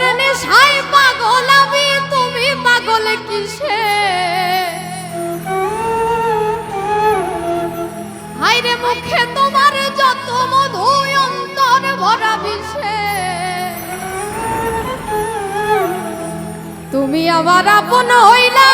তোমার নেশায় পাগল আমি, তুমি পাগল কিসে? হাইরে মুখে তোমার যত মধু অন্তর ভরা বিষে। তুমি আমার আপন হইলা